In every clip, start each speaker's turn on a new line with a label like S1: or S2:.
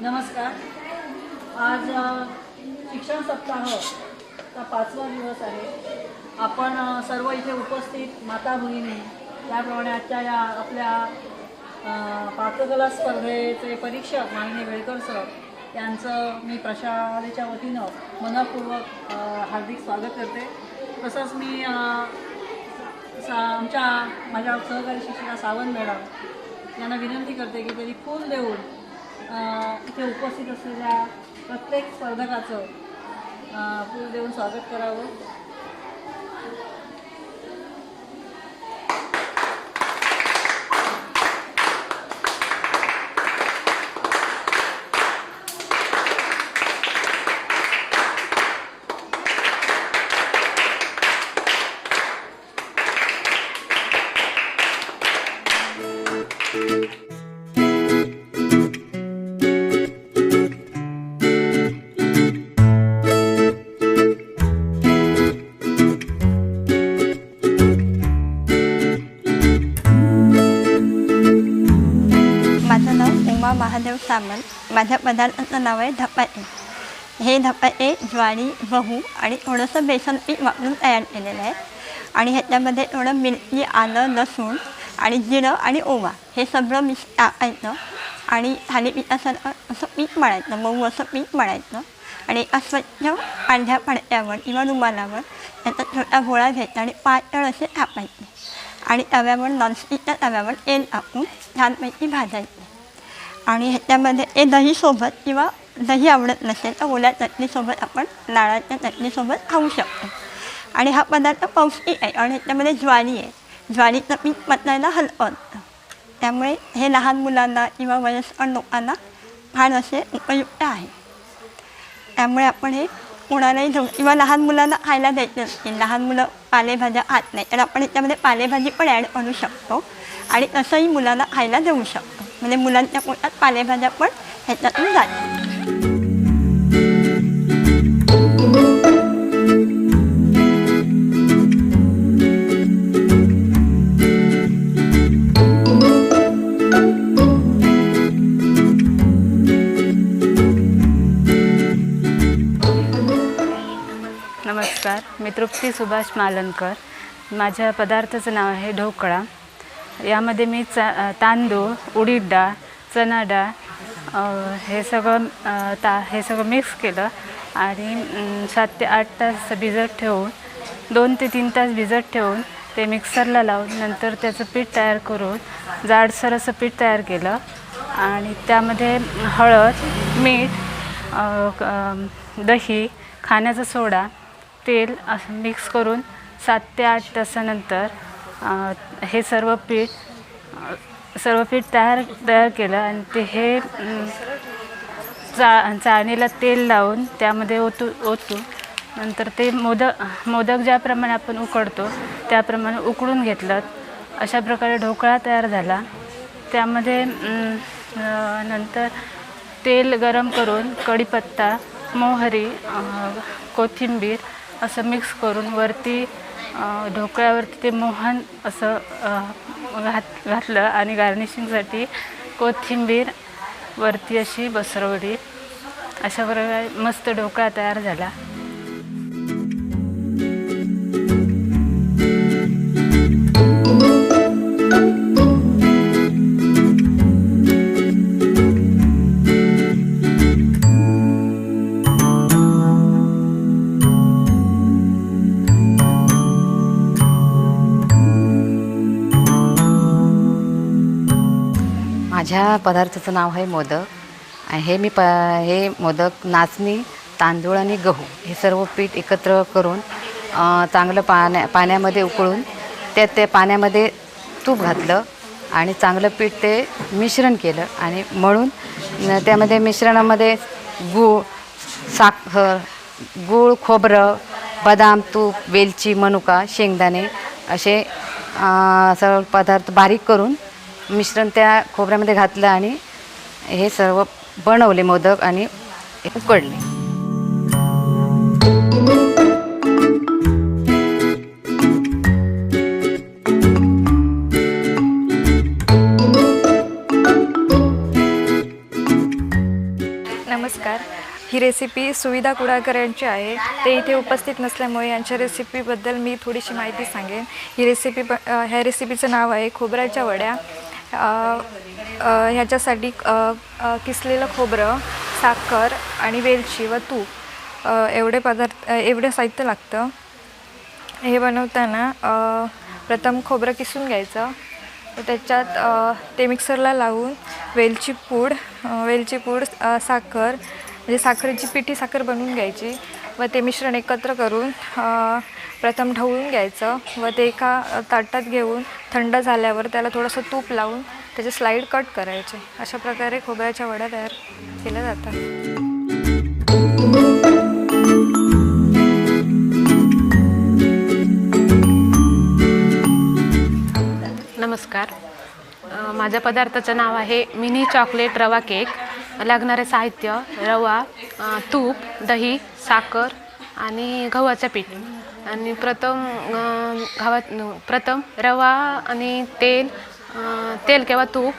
S1: नमस्कार. आज शिक्षण सप्ताह का पाचवा दिवस आहे. आपण सर्व इथे उपस्थित माता भगिनी त्याप्रमाणे आजच्या या आपल्या पाककला स्पर्धेचे परीक्षक माननीय वेळकर सर यांचं मी प्रशालेच्या वतीनं मनपूर्वक हार्दिक स्वागत करते. तसंच मी सा आमच्या माझ्या सहकारी शिक्षिका सावंत मॅडम यांना विनंती करते की त्यांनी फूल देऊन इथे उपस्थित असलेल्या प्रत्येक स्पर्धकाचं फूल देऊन स्वागत करावं.
S2: माझं नाव उमा महादेव सामंत. माझ्या पदार्थाचं नाव आहे धपाटे. हे धपाटे ज्वारी गहू आणि थोडंसं बेसन पीठ वापरून तयार केलेलं आहे. आणि ह्याच्यामध्ये थोडं मिरची आलं लसूण आणि जिरं आणि ओवा. हे सगळं मिक्स टाकायचं आणि थालीपीठासारखं असं पीठ मळायचं मऊ असं पीठ मळायचं. आणि एका स्वच्छ पांढऱ्या पडद्यावर किंवा रुमालावर त्याचा छोटा गोळा घ्यायचा आणि पातळ असे थापायचे. आणि तव्यावर नॉनस्टिकच्या तव्यावर तेल टाकून छानपैकी भाजायचे आणि ह्याच्यामध्ये हे दहीसोबत किंवा दही आवडत नसेल तर ओल्या चटणीसोबत आपण नारळाच्या चटणीसोबत खाऊ शकतो. आणि हा पदार्थ पौष्टिक आहे आणि ह्याच्यामध्ये ज्वारी आहे. ज्वारीचं पीठ पचायला हलकं असतं त्यामुळे हे लहान मुलांना किंवा वयस्कर लोकांना फार असे उपयुक्त आहे. त्यामुळे आपण हे कोणालाही ठेवून किंवा लहान मुलांना खायला द्यायचं असतील लहान मुलं पालेभाज्या खात नाही तर आपण याच्यामध्ये पालेभाजी पण ॲड करू शकतो. आणि तसंही मुलांना खायला देऊ शकतो. म्हणजे मुलांच्या पोटात पालेभाज्या पण ह्याच्यातून जातात
S3: नमस्कार मी तृप्ती सुभाष मालनकर. माझ्या पदार्थाचं नाव आहे ढोकळा. यामध्ये मी च तांदूळ उडीद डाळ चणा डाळ हे सगळं ता हे सगळं मिक्स केलं आणि सात ते आठ तास भिजत ठेवून दोन ते तीन तास भिजत ठेवून ते मिक्सरला लावून नंतर त्याचं पीठ तयार करून जाडसर असं पीठ तयार केलं आणि त्यामध्ये हळद मीठ दही खाण्याचा सोडा तेल असं मिक्स करून सात ते आठ तासानंतर हे सर्व पीठ सर्व पीठ तयार तयार केलं आणि ते हे चा चाळणीला तेल लावून त्यामध्ये ओतू ओतू नंतर ते मोदक मोदक ज्याप्रमाणे आपण उकडतो त्याप्रमाणे उकडून घेतलं. अशा प्रकारे ढोकळा तयार झाला. त्यामध्ये नंतर तेल गरम करून कढीपत्ता मोहरी कोथिंबीर असं मिक्स करून वरती ढोकळ्यावरती ते मोहन असं घात घातलं आणि गार्निशिंगसाठी कोथिंबीर वरती अशी बसरवली अशा प्रकारे मस्त ढोकळा तयार झाला.
S4: माझ्या पदार्थाचं नाव आहे मोदक. हे मी प हे मोदक नाचणी तांदूळ आणि गहू हे सर्व पीठ एकत्र करून चांगलं पाण्या पाण्यामध्ये उकळून त्या त्या पाण्यामध्ये तूप घातलं आणि चांगलं पीठ ते मिश्रण केलं आणि मळून त्यामध्ये मिश्रणामध्ये गूळ साखर गूळ खोबरं बदाम तूप वेलची मनुका शेंगदाणे असे सर्व पदार्थ बारीक करून मिश्रण त्या खोबऱ्यामध्ये घातलं आणि हे सर्व बनवले मोदक आणि उकडले.
S5: नमस्कार. ही रेसिपी सुविधा कुडाकर यांची आहे. ते इथे उपस्थित नसल्यामुळे यांच्या रेसिपीबद्दल मी थोडीशी माहिती सांगेन. ही रेसिपी ब ह्या रेसिपीचं नाव आहे खोबऱ्याच्या वड्या. ह्याच्यासाठी किसलेलं खोबरं साखर आणि वेलची व तूप एवढे पदार्थ एवढं साहित्य लागतं. हे बनवताना प्रथम खोबरं किसून घ्यायचं. त्याच्यात ते मिक्सरला लावून वेलची पूड वेलची पूड साखर म्हणजे साखरेची पिठी साखर बनवून घ्यायची. व ते मिश्रण एकत्र करून प्रथम ढवळून घ्यायचं व ते एका ताटात घेऊन थंड झाल्यावर त्याला थोडंसं तूप लावून त्याचे स्लाईड कट करायचे. अशा प्रकारे खोबऱ्याच्या वड्या तयार केल्या जातात.
S6: नमस्कार. माझ्या पदार्थाचं नाव आहे मिनी चॉकलेट रवा केक. लागणारे साहित्य रवा तूप दही साखर आणि गव्हाचं पीठ. आणि प्रथम गव्हा गव्हात प्रथम रवा आणि तेल तेल किंवा तूप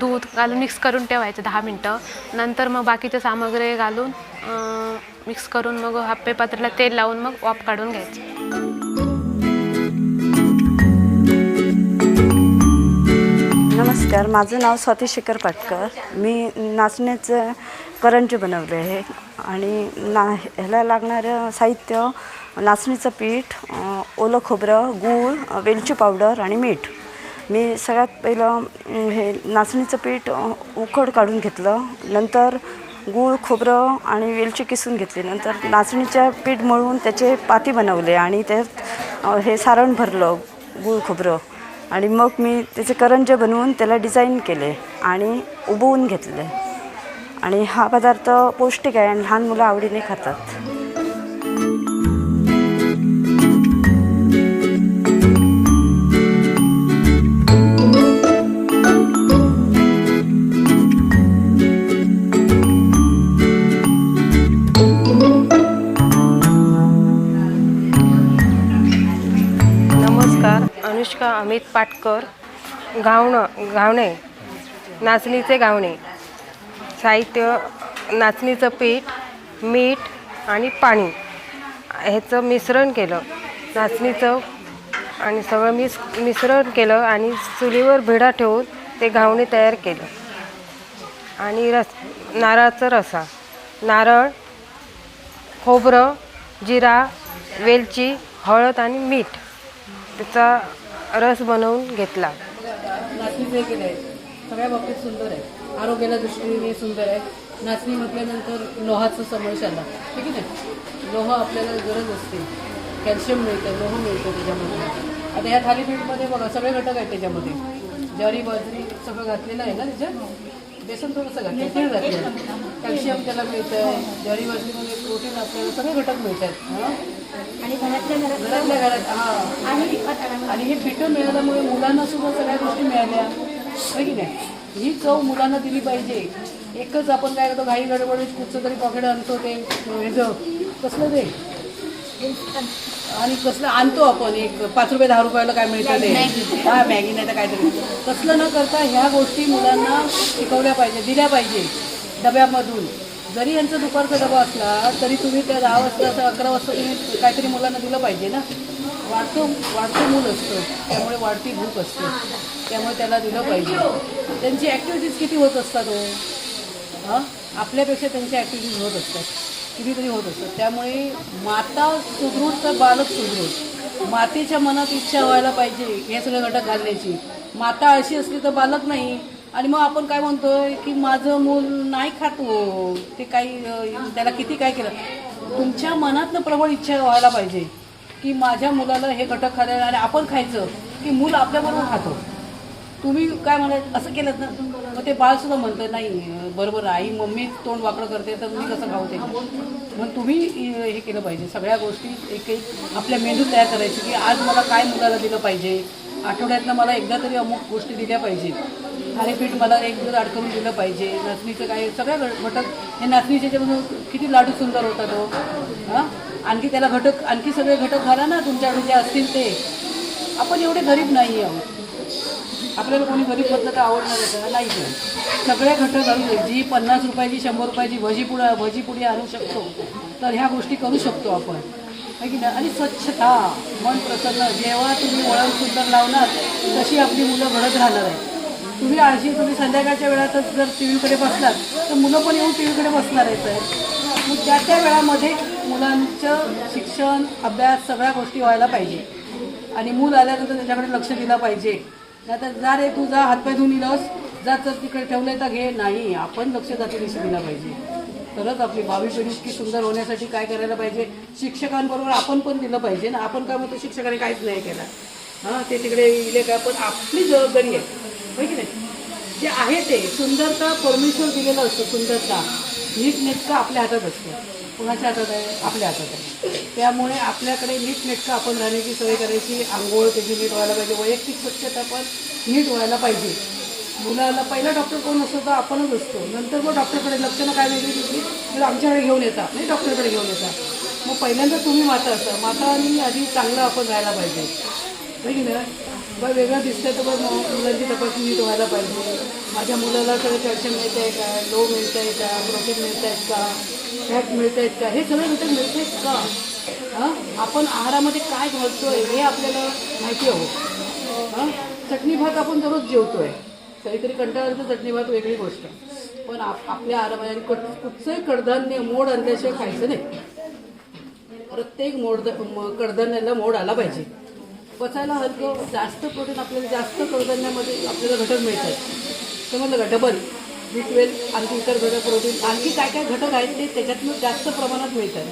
S6: दूध घालून मिक्स करून ठेवायचं दहा मिनटं. नंतर मग बाकीचे सामग्री घालून मिक्स करून मग हाप्पे पात्राला तेल लावून मग वाफ काढून घ्यायचं.
S7: नमस्कार माझं नाव स्वाती शेखर पाटकर. मी नाचण्याचं करंजी बनवले आहे. आणि ना ह्याला लागणारं साहित्य नाचणीचं पीठ ओलं खोबरं गूळ वेलची पावडर आणि मीठ. मी सगळ्यात पहिलं हे नाचणीचं पीठ उकड काढून घेतलं. नंतर गूळ खोबरं आणि वेलची किसून घेतली. नंतर नाचणीचं पीठ मळून त्याचे पाती बनवले आणि त्यात हे सारण भरलं गूळ खोबरं. आणि मग मी त्याचे करंजे बनवून त्याला डिझाईन केले आणि उबवून घेतले. आणि हा पदार्थ पौष्टिक आहे आणि लहान मुलं आवडीने खातात.
S8: अनुष्का अमित पाटकर गावणं गावणे नाचणीचे गावणे. साहित्य नाचणीचं पीठ मीठ आणि पाणी. ह्याचं मिश्रण केलं. नाचणीचं आणि सगळं मिस मिश्रण केलं आणि चुलीवर भिडा ठेवून ते घावणे तयार केलं. आणि रस नारळाचा रसा. नारळ खोबरं जिरा वेलची हळद आणि मीठ. त्याचा रस बनवून घेतला.
S1: नाचणीचे केलं आहे सगळ्या बाबतीत सुंदर आहे. आरोग्याला दृष्टीने सुंदर आहे. नाचणी म्हटल्यानंतर लोहाचा समावेश आला ठीक आहे ना? लोह आपल्याला गरज असते. कॅल्शियम मिळतं लोह मिळतं त्याच्यामध्ये. आता ह्या थालीपीठमध्ये बघा सगळे घटक आहेत त्याच्यामध्ये. ज्वारी बाजरी सगळं घातलेलं आहे ना त्याच्यात? बेसन थोडंसं घातलं तीळ घातलं. कॅल्शियम त्याला मिळतं. आहे ज्वारी बाजरीमध्ये प्रोटीन आपल्याला सगळे घटक मिळत आहेत
S2: आणि घरातल्या
S1: घरातल्या घरात हां. आणि हे पिठं मिळाल्यामुळे मुलांना सुद्धा सगळ्या गोष्टी मिळाल्या. की नाही? ही चव मुलांना दिली पाहिजे. एकच आपण काय करतो घाई गडबडीत कुठचं तरी पॉकेट आणतो ते ह्याचं कसलं ते? आणि कसलं आणतो आपण एक पाच रुपये दहा रुपयाला काय मिळतं ते? हा मॅगी नाही तर काहीतरी. तसलं न करता ह्या गोष्टी मुलांना शिकवल्या पाहिजे दिल्या पाहिजे डब्यामधून. जरी यांचा दुपारचा डबा असला तरी तुम्ही त्या दहा वाजता असं अकरा वाजता तुम्ही काहीतरी मुलांना दिलं पाहिजे ना? वाढतो वाढतो मूल असतं. त्यामुळे वाढती भूक असते. त्यामुळे त्याला दिलं पाहिजे. त्यांची ॲक्टिव्हिटीज किती होत असतात हो? हां? आपल्यापेक्षा त्यांच्या ॲक्टिव्हिटीज होत असतात. कितीतरी होत असतात. त्यामुळे माता सुदृढ तर बालक सुदृढ. मातेच्या मनात इच्छा व्हायला पाहिजे. हे सगळे घटक घालण्याची. माता अशी असली तर बालक नाही. आणि मग आपण काय म्हणतोय की माझं मूल नाही खात हो. ते काही त्याला किती काय केलं? तुमच्या मनातनं प्रबळ इच्छा व्हायला पाहिजे की माझ्या मुलाला हे घटक खायला आणि आपण खायचं की मूल आपल्याबरोबर खातो. तुम्ही काय म्हणाल? असं केलं ना? मग ते बाळसुद्धा म्हणतं नाही बरोबर आई मम्मी तोंड वाकडं करते तर मी कसं खाऊ ते मग तुम्ही हे केलं पाहिजे. सगळ्या गोष्टी एक एक आपल्या मेंदूत तयार करायची की आज मला काय मुलाला दिलं पाहिजे? आठवड्यातनं मला एकदा तरी अमुक गोष्टी दिल्या पाहिजे थालीपीठ मला एक दिवस अडकवून दिलं पाहिजे. नाचणीचं काय सगळ्या घटक. हे नाचणीचे जे म्हणून किती लाडू सुंदर होता तो हो. हां? आणखी त्याला घटक आणखी सगळे घटक घाला ना तुमच्याकडे जे म्हणजे असतील ते. आपण एवढे गरीब नाही आहोत. आपल्याला कोणी गरीब म्हटलं तर आवडणार त्याला नाही आहे. सगळे घटक घालून जी पन्नास रुपयाची शंभर रुपयाची भजी पुडा भजी पुढे आणू शकतो तर ह्या गोष्टी करू शकतो आपण. की नाही? आणि स्वच्छता मन प्रसन्न. जेव्हा तुम्ही वळण सुंदर लावणार तशी आपली मुलं घडत राहणार आहे तुम्ही आळशी तुम्ही संध्याकाळच्या वेळातच जर टी व्हीकडे बसलात तर मुलं पण येऊन टी व्हीकडे बसणार आहेत मग त्या त्या वेळामध्ये मुलांचं शिक्षण अभ्यास सगळ्या गोष्टी व्हायला पाहिजे. आणि मूल आल्यानंतर त्याच्याकडे लक्ष दिलं पाहिजे. नाही तर जा रे तू जा हातपाय धुऊन इलस जा तर तिकडे ठेवलंय तर घे. नाही आपण लक्ष जाते दिसून दिलं पाहिजे. तरच आपली भावी पिढी इतकी सुंदर होण्यासाठी काय करायला पाहिजे? शिक्षकांबरोबर आपण पण दिलं पाहिजे ना. आपण काय म्हणतो शिक्षकाने काहीच नाही केलं. हां ते तिकडे इले काय पण आपली जबाबदारी आहे. की नाही? जे आहे ते सुंदरता परमेश्वर दिलेलं असतं सुंदरता. नीटनेटकं आपल्या हातात असतं. कुणाच्या हातात आहे? आपल्या हातात आहे. त्यामुळे आपल्याकडे नीटनेटकं आपण राहण्याची सवय करायची आंघोळ त्याची नीट व्हायला पाहिजे वैयक्तिक स्वच्छता पण नीट व्हायला पाहिजे. मुलाला पहिला डॉक्टर कोण असतो तर आपणच असतो. नंतर मग डॉक्टरकडे लक्षणं काय वेगळी दिसली तर आमच्याकडे घेऊन येतात नाही डॉक्टरकडे घेऊन येतात. मग पहिल्यांदा तुम्ही माता असता माता आणि आधी चांगलं आपण राहायला पाहिजे. होय की बा बरं वेगळं दिसतंय तर बघ मुलांची तपासणी नीट व्हायला पाहिजे. माझ्या मुलाला सगळं कॅल्शियम मिळत आहे का? लो मिळत आहे का? प्रोटीन मिळत आहेत का? फॅट मिळत आहेत का? हे सगळे घटक मिळत आहेत का? हां? आपण आहारामध्ये काय घालतो आहे हे आपल्याला माहिती हवं हो. हां. चटणी भात आपण दररोज जेवतो आहे कधीतरी कंटाळाचं चटणी भात वेगळी गोष्ट. पण आप आपल्या आरामाने कुठ कुठचंही कडधान्य मोड आणल्याशिवाय खायचं नाही. प्रत्येक मोड म- कडधान्याला मोड आला पाहिजे. पचायला हलकं जास्त प्रोटीन आपल्याला जास्त कडधान्यामध्ये आपल्याला घटक मिळतात. समजलं का डबल बी ट्वेल्व आणखी इतर घटक प्रोटीन आणखी काय काय घटक आहेत ते त्याच्यातनं जास्त प्रमाणात मिळतात.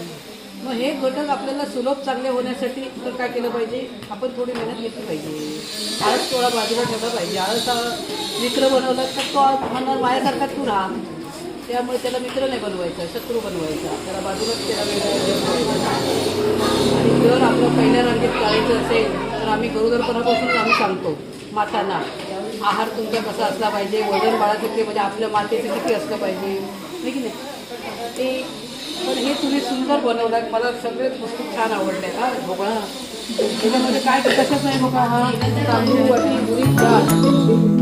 S1: मग हे घटक आपल्याला सुलभ चांगले होण्यासाठी तर काय केलं पाहिजे? आपण थोडी मेहनत घेतली पाहिजे. आळस थोडा बाजूला ठेवला पाहिजे. आळस हा मित्र बनवला तर तो म्हणणार माझ्यासारखा तू राहा. त्यामुळे त्याला मित्र नाही बनवायचा शत्रू बनवायचा. त्याला बाजूलाच त्याला आणि जर आपलं पहिल्या रांगेत करायचं असेल तर आम्ही गरोदरपणापासून आम्ही सांगतो मातांना आहार तुमचा कसा असला पाहिजे वजन बाळाचं किती म्हणजे आपलं मातेचं किती असलं पाहिजे नाही की नाही? ते पण हे तुम्ही सुंदर बनवलं मला सगळेच वस्तू छान आवडल्या हा. भोगळा. त्याच्यामध्ये काय कशाच नाही बघा हा? तांदूळ वाटी मुरी